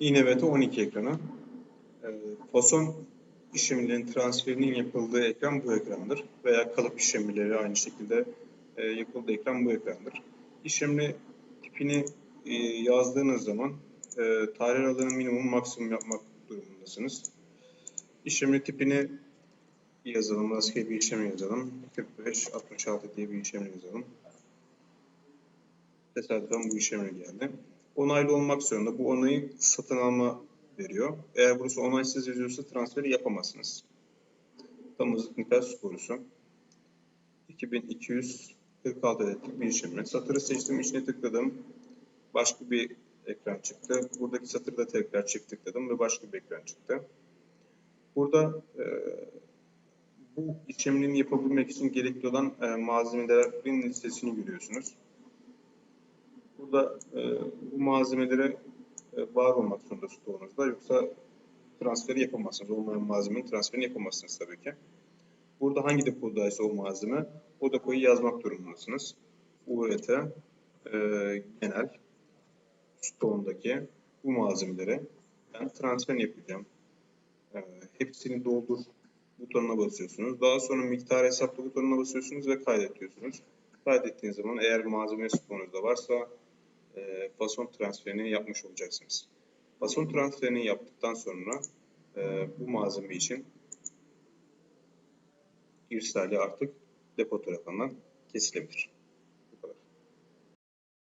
INVT 12 ekranı. Ee, Fason işlemlerinin transferinin yapıldığı ekran bu ekrandır. Veya kalıp işlemleri aynı şekilde e, yapıldığı ekran bu ekrandır. İşlemli tipini e, yazdığınız zaman e, tarih aralığını minimum maksimum yapmak durumundasınız. İşlemli tipini yazalım. Rastgele bir işlem yazalım. 45-66 diye bir işlem yazalım. Tesadüfen bu işleme geldi. Onaylı olmak zorunda. Bu onayı satın alma veriyor. Eğer burası onaysız yazıyorsa transferi yapamazsınız. Damızlık nikah skorusu. 2246 adetlik bir işlemi. Satırı seçtim, içine tıkladım. Başka bir ekran çıktı. Buradaki satırda tekrar çift tıkladım ve başka bir ekran çıktı. Burada e, bu işlemini yapabilmek için gerekli olan e, malzemelerin listesini görüyorsunuz. Burada e, bu malzemelere e, var olmak zorunda stoğunuzda yoksa transferi yapamazsınız. Olmayan malzemenin transferini yapamazsınız tabii ki. Burada hangi depodaysa o malzeme o depoyu yazmak durumundasınız. URT e, genel stoğundaki bu malzemelere ben transfer yapacağım. E, hepsini doldur butonuna basıyorsunuz. Daha sonra miktar hesapla butonuna basıyorsunuz ve kaydediyorsunuz. Kaydettiğiniz zaman eğer malzeme stoğunuzda varsa e, fason transferini yapmış olacaksınız. Fason transferini yaptıktan sonra e, bu malzeme için irsali artık depo tarafından kesilebilir.